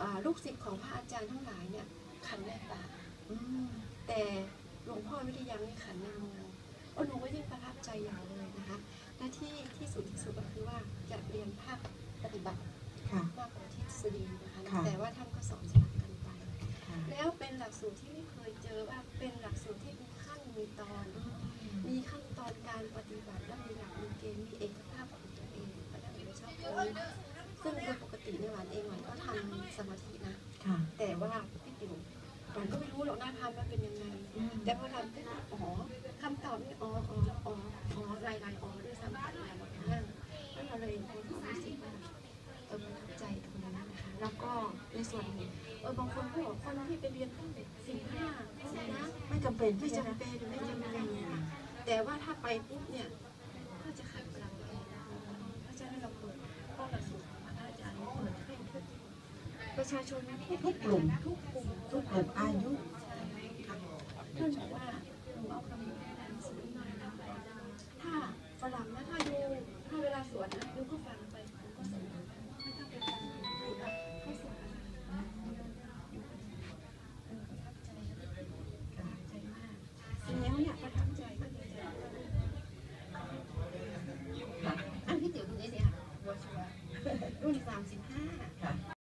อ่าลูกศิษย์ของพระอาจารย์ทั้งหลายเนี่ยขันแม่ตาอืมแต่หลวงพ่อวิทยานี่ขันแม่โมโอ้หนูก็ยิ่งประทับใจอย่างเลยนะคะและที่ที่สุดที่สุดก็คือว่าจะเรียนภาคปฏิบัติค่ะมากกว่าทฤษฎีนะคะค่ะแต่ว่าท่านก็สอนสลับกันไปค่ะแล้วเป็นหลักสูตรที่ไม่เคยเจอว่าเป็นหลักสูตรที่มีขั้นมีตอน มีขั้นตอนการปฏิบัติและมีหลักมีเกณฑ์มีเอกภาพของตัวเองก็ได้ไม่ชอบตรงนี้ซึ่งโดย ปกติในหวานเองหวานก็ทำสมาธินะค่ะแต่ว่าพี่ติ๋วหวานก็ไม่รู้หรอกหน้าทำมันเป็นยังไงอืมแต่พอทำปุ๊บอ๋อคำตอบนี่อ๋ออ๋ออ๋ออ๋อรายรายอ๋อด้วยซ้ำไปรายหมดนั่นแล้วเราเลยมีความรู้สึกว่าเออประทับใจตรงนั้นนะคะ แล้วก็ในส่วนหนึ่งเออบางคนก็บอกคนที่ไปเรียนต้องสี่ห้าเท่านั้นนะไม่จำเป็นไม่ใช่ไหมจำเป็นไม่จำเป็นแต่ว่าถ้าไปปุ๊บเนี่ย ประชาชนทุกกลุ่มทุกกลุ่มทุกกลุ่มอายุท่านบอกว่าหนูเอาคำนี้นั้นสวยมากถ้าฝรั่งนะถ้าดูถ้าเวลาสวนนะดูก็ฟังไปก็สนถ้าเป็นการดูนะเขาสวแล้วเนี่ยปรทัใจก็ดีใจอันที่ติ๋วคุณเอ๋เนี่ยรุ่นสามสิบห้า